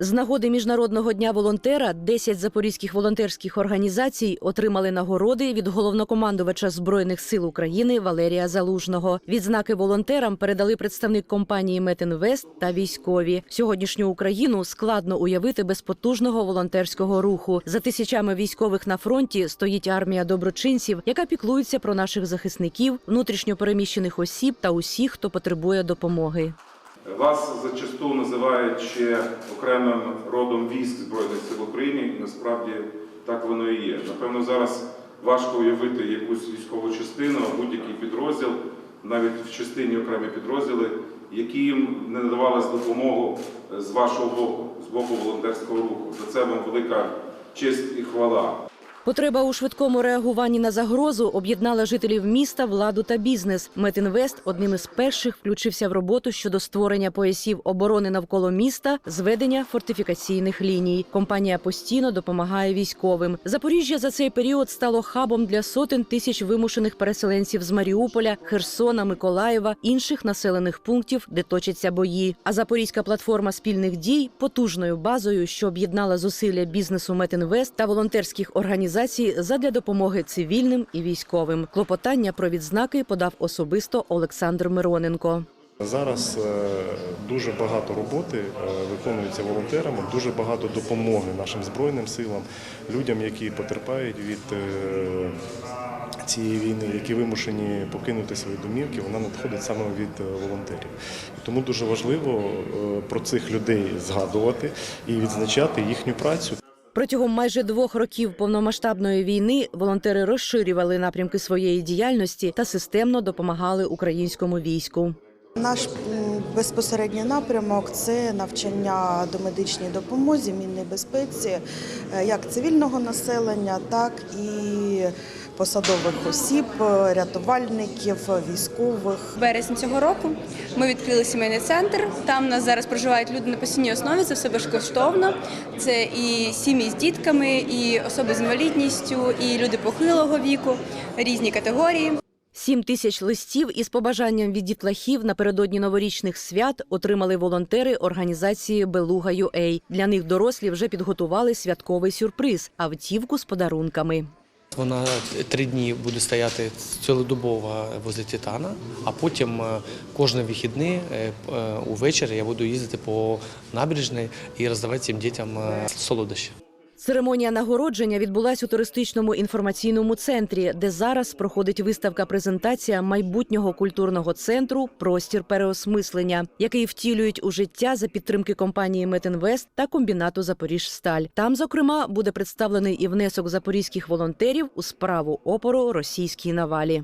З нагоди міжнародного дня волонтера 10 запорізьких волонтерських організацій отримали нагороди від головнокомандувача збройних сил України Валерія Залужного. Відзнаки волонтерам передали представник компанії Метінвест та військові. Сьогоднішню Україну складно уявити без потужного волонтерського руху. За тисячами військових на фронті стоїть армія доброчинців, яка піклується про наших захисників, внутрішньо переміщених осіб та усіх, хто потребує допомоги. Вас зачасту називають ще окремим родом військ Збройних сил України, і насправді так воно і є. Напевно, зараз важко уявити якусь військову частину, будь-який підрозділ, навіть в частині окремі підрозділи, які їм не надавалась допомогу з вашого боку, з боку волонтерського руху. За це вам велика честь і хвала. Потреба у швидкому реагуванні на загрозу об'єднала жителів міста, владу та бізнес. Метінвест одним із перших включився в роботу щодо створення поясів оборони навколо міста, зведення фортифікаційних ліній. Компанія постійно допомагає військовим. Запоріжжя за цей період стало хабом для сотень тисяч вимушених переселенців з Маріуполя, Херсона, Миколаєва, інших населених пунктів, де точаться бої. А запорізька платформа спільних дій потужною базою, що об'єднала зусилля бізнесу Метінвест та волонтерських організацій задля допомоги цивільним і військовим. Клопотання про відзнаки подав особисто Олександр Мироненко. Зараз е, дуже багато роботи е, виконується волонтерами, дуже багато допомоги нашим збройним силам, людям, які потерпають від е, цієї війни, які вимушені покинути свої домівки, вона надходить саме від волонтерів. Тому дуже важливо про цих людей згадувати і відзначати їхню працю. Протягом майже двох років повномасштабної війни волонтери розширювали напрямки своєї діяльності та системно допомагали українському війську. Наш безпосередній напрямок це навчання до медичній допомозі, мінній безпеці, е, як цивільного населення, так і посадових осіб, рятувальників, військових. В березні цього року ми відкрили сімейний центр. Там нас зараз проживають люди на постійній основі. Це все безкоштовно. Це і сім'ї з дітками, і особи з інвалідністю, і люди похилого віку, різні категорії. Сім тисяч листів із побажанням від дітлахів напередодні новорічних свят отримали волонтери організації Белуга UA. Для них дорослі вже підготували святковий сюрприз автівку з подарунками. Вона три дні буде стояти цілодобово возле Титана, а потім е, кожні вихідні е, е, увечері я буду їздити по набережній і роздавати цим дітям солодощі. Церемонія нагородження відбулась у туристичному інформаційному центрі, де зараз проходить виставка-презентація майбутнього культурного центру Простір переосмислення, який втілюють у життя за підтримки компанії Метінвест та комбінату Запоріжсталь. Там, зокрема, буде представлений і внесок запорізьких волонтерів у справу опору російській навалі.